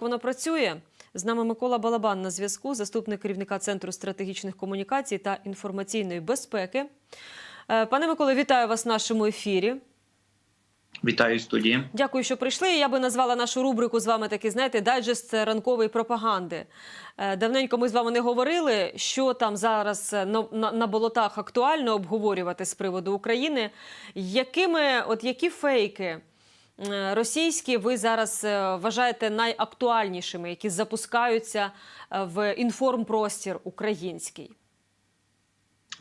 Воно працює. З нами Микола Балабан на зв'язку, заступник керівника Центру стратегічних комунікацій та інформаційної безпеки. Е, Пане Миколо, вітаю вас в нашому ефірі. Вітаю студії. Дякую, що прийшли. Я би назвала нашу рубрику з вами такий, знаєте, дайджест ранкової пропаганди. Е, Давненько ми з вами не говорили, що там зараз е, на, на, на болотах актуально обговорювати з приводу України. Якими, от які фейки російські ви зараз е, вважаєте найактуальнішими, які запускаються е, в інформпростір український?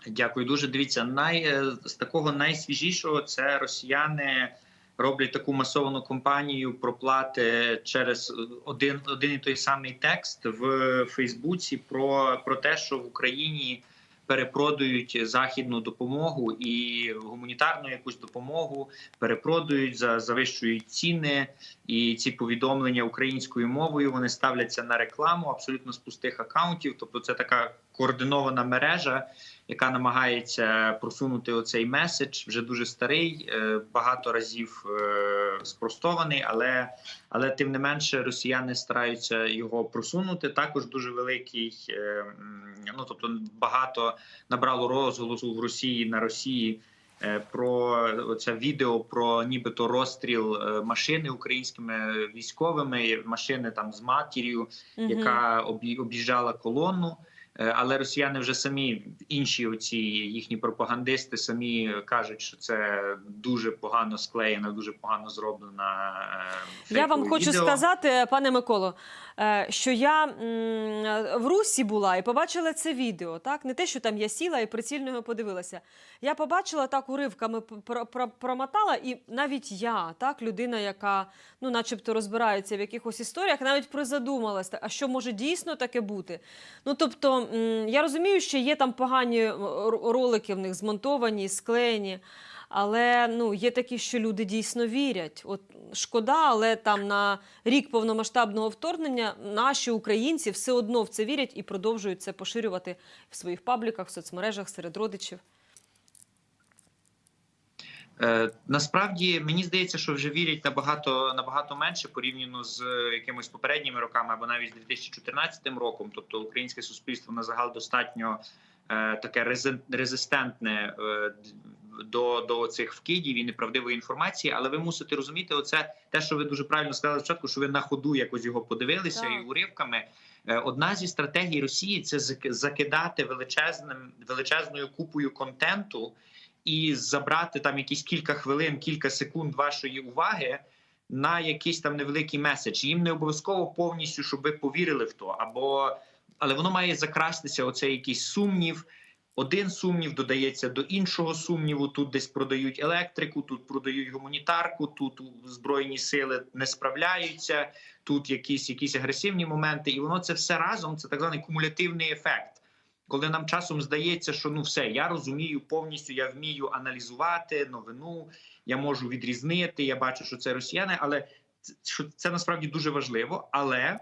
Дякую дуже. Дивіться, най е, з такого найсвіжішого це росіяни роблять таку масовану кампанію проплати через один, один і той самий текст в Фейсбуці про, про те, що в Україні перепродають західну допомогу і гуманітарну якусь допомогу, перепродають за завищують ціни, і ці повідомлення українською мовою вони ставляться на рекламу абсолютно з пустих акаунтів. Тобто, це така координована мережа, яка намагається просунути оцей меседж. Вже дуже старий, е, багато разів е, спростований, але але тим не менше росіяни стараються його просунути. Також дуже великий, е, ну тобто багато набрало розголосу в Росії на Росії. Про це відео про нібито розстріл машини українськими військовими, машини там з матір'ю, яка об'їжджала колону. Е, Але росіяни вже самі інші оці їхні пропагандисти самі кажуть, що це дуже погано склеєна, дуже погано зроблена. е, Я вам фейкове хочу сказати, пане Миколо, е, що я в Русі була і побачила це відео. Так, не те, що там я сіла і прицільно його подивилася. Я побачила так уривками про- про- промотала, і навіть я, так, людина, яка ну, начебто розбирається в якихось історіях, навіть призадумалась, а що може дійсно таке бути. Ну тобто, я розумію, що є там погані м, ролики в них змонтовані, склеєні. Але ну є такі, що люди дійсно вірять. От шкода, але там на рік повномасштабного вторгнення наші українці все одно в це вірять і продовжують це поширювати в своїх пабліках, в соцмережах серед родичів. Е, насправді мені здається, що вже вірять набагато набагато менше порівняно з е, якимись попередніми роками або навіть з 2014 роком. Тобто українське суспільство на загал достатньо е, таке резистентне до, до цих вкидів і неправдивої інформації. Але ви мусите розуміти, оце те, що ви дуже правильно сказали спочатку, що ви на ходу якось його подивилися Так. і уривками. Одна зі стратегій Росії це зак- закидати величезним величезною купою контенту і забрати там якісь кілька хвилин, кілька секунд вашої уваги на якийсь там невеликий меседж. Їм не обов'язково повністю, щоб ви повірили в то, або але воно має закрастися. Оцей якийсь сумнів. Один сумнів додається до іншого сумніву. Тут десь продають електрику, тут продають гуманітарку, тут збройні сили не справляються. Тут якісь якісь агресивні моменти, і воно це все разом. Це так званий кумулятивний ефект коли нам часом здається, що ну все, я розумію повністю, я вмію аналізувати новину, я можу відрізнити, я бачу, що це росіяни, але що це насправді дуже важливо. Але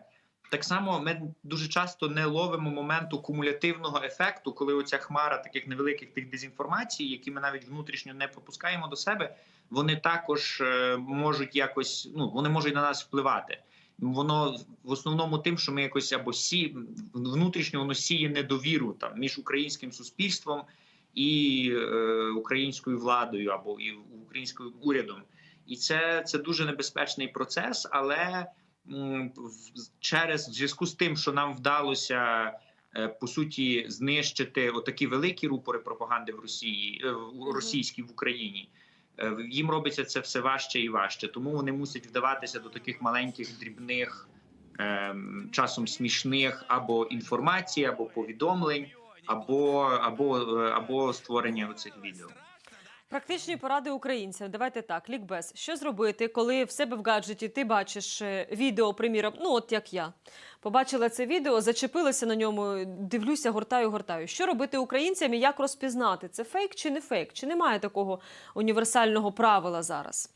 так само ми дуже часто не ловимо моменту кумулятивного ефекту, коли оця хмара таких невеликих тих дезінформацій, які ми навіть внутрішньо не пропускаємо до себе, вони також е, можуть якось ну вони можуть на нас впливати. Воно в основному тим, що ми якось або сі внутрішньо воно сіє недовіру там між українським суспільством і е, українською владою або і українським урядом, і це, це дуже небезпечний процес. Але м, через в зв'язку з тим, що нам вдалося е, по суті знищити отакі великі рупори пропаганди в Росії е, в російській в Україні. Е, Їм робиться це все важче і важче, тому вони мусять вдаватися до таких маленьких дрібних, ем, часом смішних або інформацій, або повідомлень, або або, е, або створення цих відео. Практичні поради українцям. Давайте так, лікбез. Що зробити, коли в себе в гаджеті ти бачиш е, відео, приміром, ну от як я. Побачила це відео, зачепилася на ньому, дивлюся, гортаю, гортаю. Що робити українцям і як розпізнати? Це фейк чи не фейк? Чи немає такого універсального правила зараз?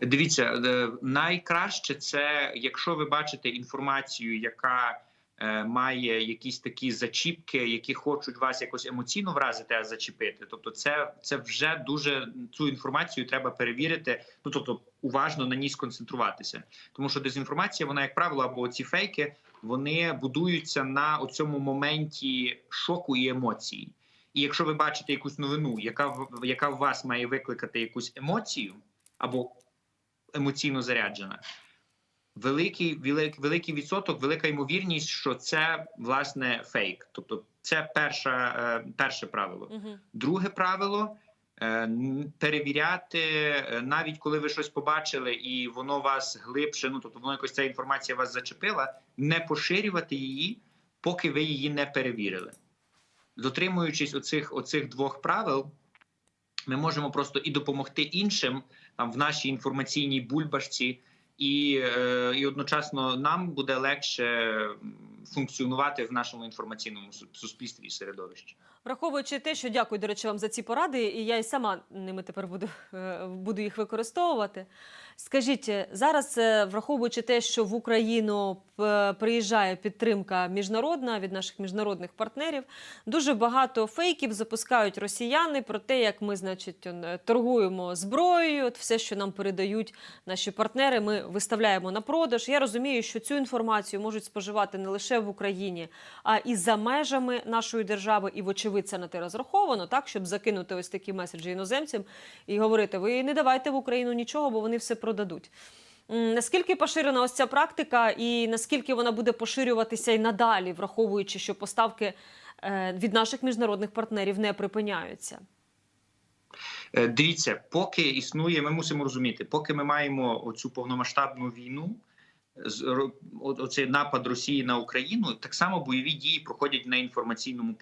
Дивіться, е, найкраще це якщо ви бачите інформацію, яка має якісь такі зачіпки, які хочуть вас якось емоційно вразити, а зачепити. Тобто, це, це вже дуже цю інформацію треба перевірити. Ну тобто, уважно на ній сконцентруватися, тому що дезінформація, вона як правило, або ці фейки, вони будуються на цьому моменті шоку і емоцій. І якщо ви бачите якусь новину, яка яка в вас має викликати якусь емоцію або емоційно заряджена, великий велик, великий відсоток, велика ймовірність, що це власне фейк. Тобто, це перша, е, перше правило. Угу. Друге правило е, перевіряти, е, навіть коли ви щось побачили, і воно вас глибше, ну тобто воно якось ця інформація вас зачепила, не поширювати її, поки ви її не перевірили. Дотримуючись оцих, оцих двох правил, ми можемо просто і допомогти іншим там в нашій інформаційній бульбашці, і, е, і одночасно нам буде легше функціонувати в нашому інформаційному суспільстві і середовищі. Враховуючи те, що дякую, до речі, вам за ці поради, і я і сама ними тепер буду, е, буду їх використовувати. Скажіть, е, зараз, е, враховуючи те, що в Україну е, приїжджає підтримка міжнародна від наших міжнародних партнерів, дуже багато фейків запускають росіяни про те, як ми, значить, торгуємо зброєю, все, що нам передають наші партнери, ми виставляємо на продаж. Я розумію, що цю інформацію можуть споживати не лише в Україні, а і за межами нашої держави, і вочевидь це на те розраховано, так щоб закинути ось такі меседжі іноземцям і говорити: ви не давайте в Україну нічого, бо вони все продадуть. Наскільки поширена ось ця практика, і наскільки вона буде поширюватися і надалі, враховуючи, що поставки е, від наших міжнародних партнерів не припиняються? Е, Дивіться, поки існує, ми мусимо розуміти, поки ми маємо оцю повномасштабну війну, оцей напад Росії на Україну, так само бойові дії проходять на інформаційному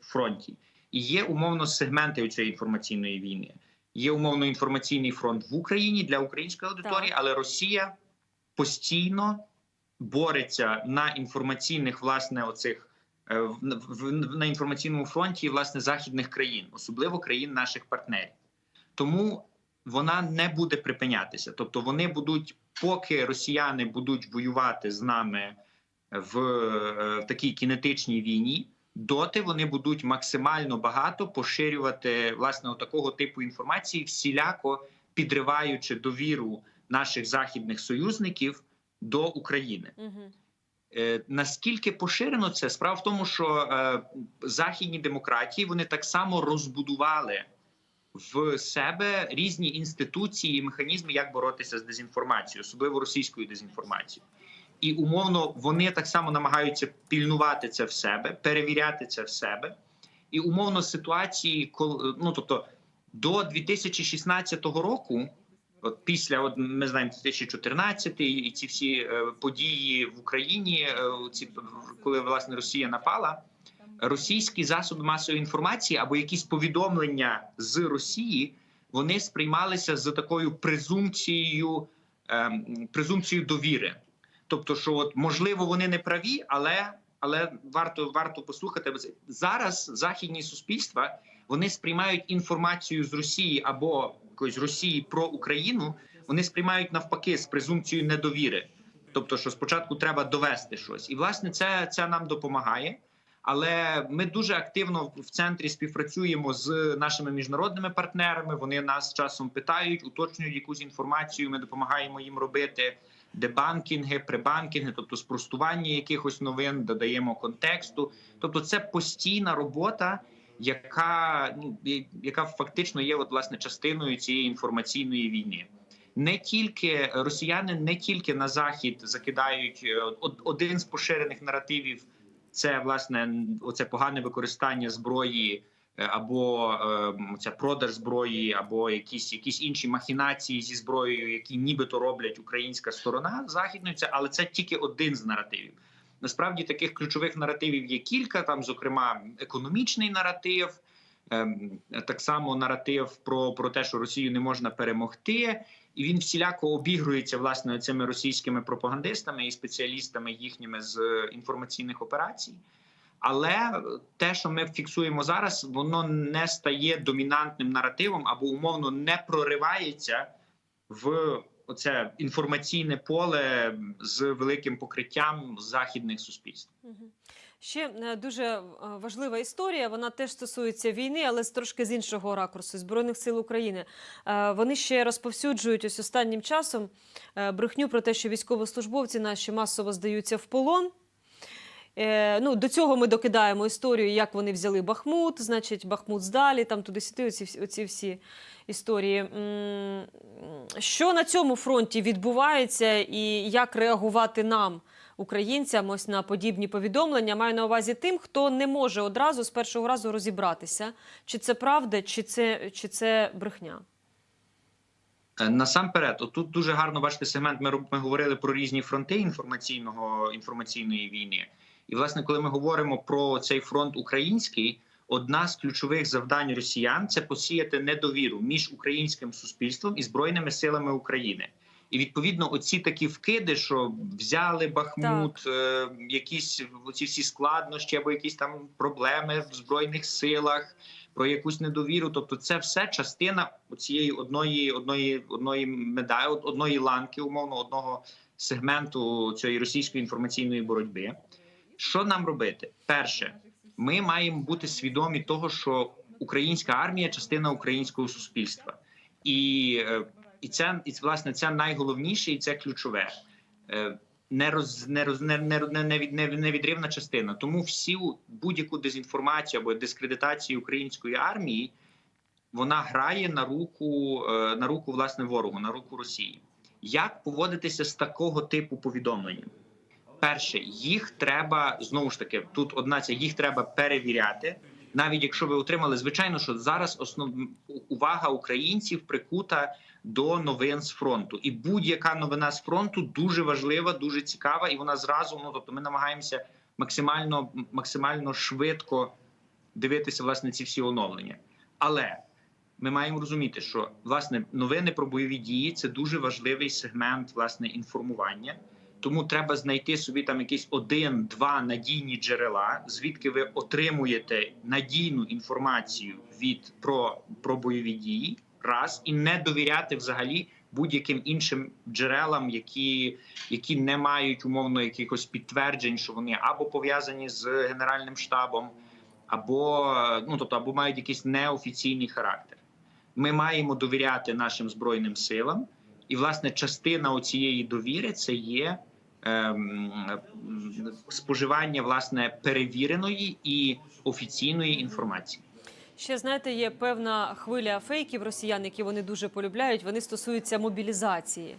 фронті. І є умовно сегменти цієї інформаційної війни. Є умовно інформаційний фронт в Україні для української аудиторії, Так. але Росія постійно бореться на інформаційних власне оцих. е, на інформаційному фронті власне західних країн, особливо країн наших партнерів. Тому вона не буде припинятися. Тобто вони будуть, поки росіяни будуть воювати з нами в е, такій кінетичній війні, доти вони будуть максимально багато поширювати власне такого типу інформації, всіляко підриваючи довіру наших західних союзників до України. Угу. Е, наскільки поширено це справа в тому, що е, західні демократії вони так само розбудували в себе різні інституції і механізми, як боротися з дезінформацією, особливо російською дезінформацією. І умовно вони так само намагаються пільнувати це в себе, перевіряти це в себе. І умовно ситуації, коли ну тобто до 2016 року, от після от ми знаємо 2014 і ці всі е, події в Україні, е, ці коли власне Росія напала, російські засоби масової інформації або якісь повідомлення з Росії вони сприймалися з такою презумпцією, ем, презумпцією довіри. Тобто, що от можливо вони не праві, але але варто варто послухати зараз. Західні суспільства вони сприймають інформацію з Росії або якоїсь Росії про Україну. Вони сприймають навпаки з презумпцією недовіри. Тобто, що спочатку треба довести щось, і власне це, це нам допомагає. Але ми дуже активно в центрі співпрацюємо з нашими міжнародними партнерами. Вони нас часом питають, уточнюють якусь інформацію. Ми допомагаємо їм робити дебанкінги, прибанкінги, тобто спростування якихось новин, додаємо контексту. Тобто, це постійна робота, яка ну яка фактично є от власне частиною цієї інформаційної війни. Не тільки росіяни, не тільки на захід закидають е, од- один з поширених наративів. Це власне оце погане використання зброї або е, це продаж зброї, або якісь якісь інші махінації зі зброєю, які нібито роблять українська сторона західної. Але це тільки один з наративів. Насправді таких ключових наративів є кілька. Там, зокрема, економічний наратив, ем, так само наратив про, про те, що Росію не можна перемогти. І він всіляко обігрується власне цими російськими пропагандистами і спеціалістами їхніми з е, інформаційних операцій. Але те, що ми фіксуємо зараз, воно не стає домінантним наративом або умовно не проривається в оце інформаційне поле з великим покриттям західних суспільств. Ще е, дуже е, важлива історія. Вона теж стосується війни, але з трошки з іншого ракурсу Збройних сил України. Е, Вони ще розповсюджують ось останнім часом брехню про те, що військовослужбовці наші масово здаються в полон. Е, ну, до цього ми докидаємо історію, як вони взяли Бахмут, значить, Бахмут здалі, там туди сюди оці, оці всі історії. Що на цьому фронті відбувається і як реагувати нам, українцям, ось на подібні повідомлення? Маю на увазі тим, хто не може одразу з першого разу розібратися, чи це правда, чи це, чи це брехня. Е, Насамперед, отут дуже гарно бачите сегмент. Ми, ми говорили про різні фронти інформаційного інформаційної війни. І, власне, коли ми говоримо про цей фронт український, одна з ключових завдань росіян це посіяти недовіру між українським суспільством і збройними силами України. І відповідно, оці такі вкиди, що взяли Бахмут, е, якісь оці всі складнощі або якісь там проблеми в збройних силах, про якусь недовіру. Тобто, це все частина цієї одної, одної, одної медалі, одної ланки, умовно, одного сегменту цієї російської інформаційної боротьби. Що нам робити? Перше, ми маємо бути свідомі того, що українська армія частина українського суспільства, і, е, і це і власне це найголовніше, і це ключове. Е, Не роз не роз не, не, не, не, від- не, невідривна частина. Тому всю будь-яку дезінформацію або дискредитацію української армії вона грає на руку е, на руку власне ворогу, на руку Росії. Як поводитися з такого типу повідомленням? Перше, їх треба знову ж таки. Тут одна ця їх треба перевіряти. Навіть якщо ви отримали, звичайно, що зараз основ увага українців прикута до новин з фронту, і будь-яка новина з фронту дуже важлива, дуже цікава, і вона зразу. Ну тобто, ми намагаємося максимально максимально швидко дивитися власне ці всі оновлення. Але ми маємо розуміти, що власне новини про бойові дії це дуже важливий сегмент власне інформування. Тому треба знайти собі там якісь один-два надійні джерела, звідки ви отримуєте надійну інформацію від про, про бойові дії, раз і не довіряти взагалі будь-яким іншим джерелам, які, які не мають умовно якихось підтверджень, що вони або пов'язані з генеральним штабом, або ну тобто, або мають якийсь неофіційний характер. Ми маємо довіряти нашим збройним силам, і власне частина цієї довіри це є споживання власне перевіреної і офіційної інформації. Ще знаєте, є певна хвиля фейків росіян, які вони дуже полюбляють. Вони стосуються мобілізації.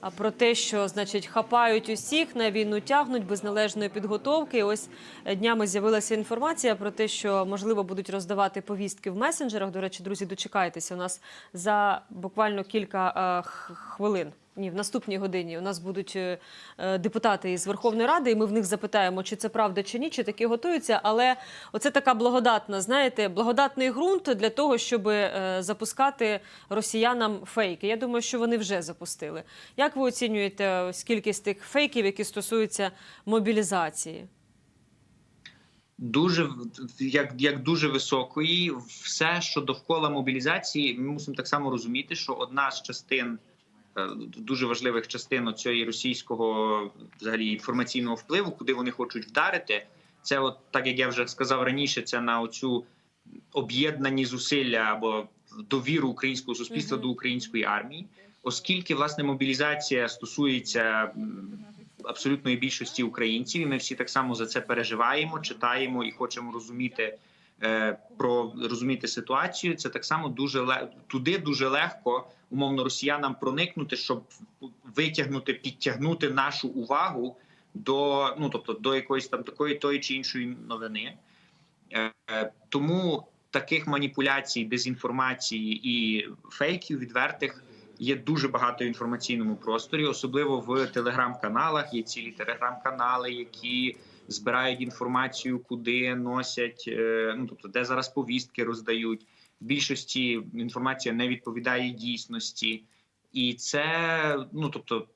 А про те, що значить хапають усіх на війну тягнуть без належної підготовки. Ось днями з'явилася інформація про те, що можливо будуть роздавати повістки в месенджерах. До речі, друзі, дочекайтеся. У нас за буквально кілька е, хвилин. Ні, в наступній годині у нас будуть е, е, депутати із Верховної Ради, і ми в них запитаємо, чи це правда чи ні, чи такі готуються. Але оце така благодатна, знаєте, благодатний ґрунт для того, щоб е, запускати росіянам фейки. Я думаю, що вони вже запустили. Як ви оцінюєте кількість тих фейків, які стосуються мобілізації? Дуже як, як дуже високої, все, що довкола мобілізації, ми мусимо так само розуміти, що одна з частин дуже важливих частин цієї російського взагалі інформаційного впливу, куди вони хочуть вдарити, це от так як я вже сказав раніше, це на оцю об'єднані зусилля або довіру українського суспільства Мгм. до української армії, оскільки власне мобілізація стосується абсолютної більшості українців, і ми всі так само за це переживаємо, читаємо і хочемо розуміти. Е, Про розуміти ситуацію, це так само дуже туди дуже легко умовно росіянам проникнути, щоб витягнути, підтягнути нашу увагу до ну тобто до якоїсь там такої тої чи іншої новини. Е, е, Тому таких маніпуляцій, дезінформації і фейків відвертих є дуже багато в інформаційному просторі, особливо в телеграм-каналах. Є цілі телеграм-канали, які збирають інформацію, куди носять, е, ну тобто, де зараз повістки роздають. В більшості інформація не відповідає дійсності, і це ну тобто,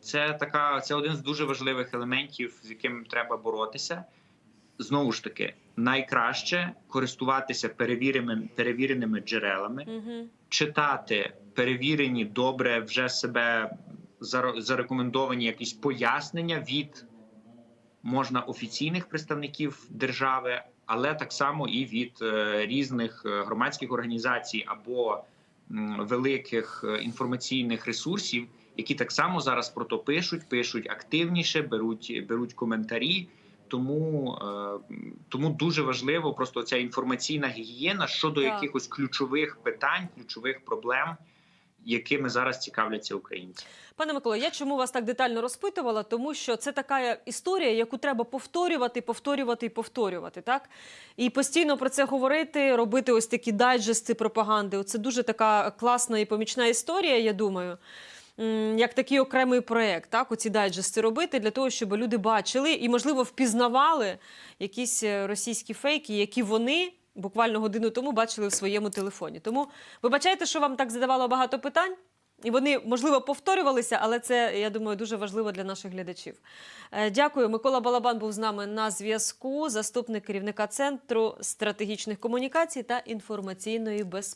це така це один з дуже важливих елементів, з яким треба боротися. знову ж таки найкраще користуватися перевіреними, перевіреними джерелами, Угу. читати перевірені добре вже себе зарекомендовані якісь пояснення від можна офіційних представників держави, але так само і від е, різних е, громадських організацій або великих е, інформаційних ресурсів, які так само зараз про то пишуть, пишуть активніше, беруть, беруть коментарі. Тому, тому дуже важливо просто ця інформаційна гігієна щодо Так. якихось ключових питань, ключових проблем, якими зараз цікавляться українці. Пане Миколо, я чому вас так детально розпитувала? Тому що це така історія, яку треба повторювати, повторювати і повторювати, так? І постійно про це говорити, робити ось такі дайджести пропаганди. Це дуже така класна і помічна історія, я думаю. Як такий окремий проєкт, так, оці дайджести робити для того, щоб люди бачили і, можливо, впізнавали якісь е, російські фейки, які вони буквально годину тому бачили в своєму телефоні. Тому вибачайте, що вам так задавало багато питань. І вони, можливо, повторювалися, але це, я думаю, дуже важливо для наших глядачів. Е, Дякую. Микола Балабан був з нами на зв'язку, заступник керівника Центру стратегічних комунікацій та інформаційної безпеки.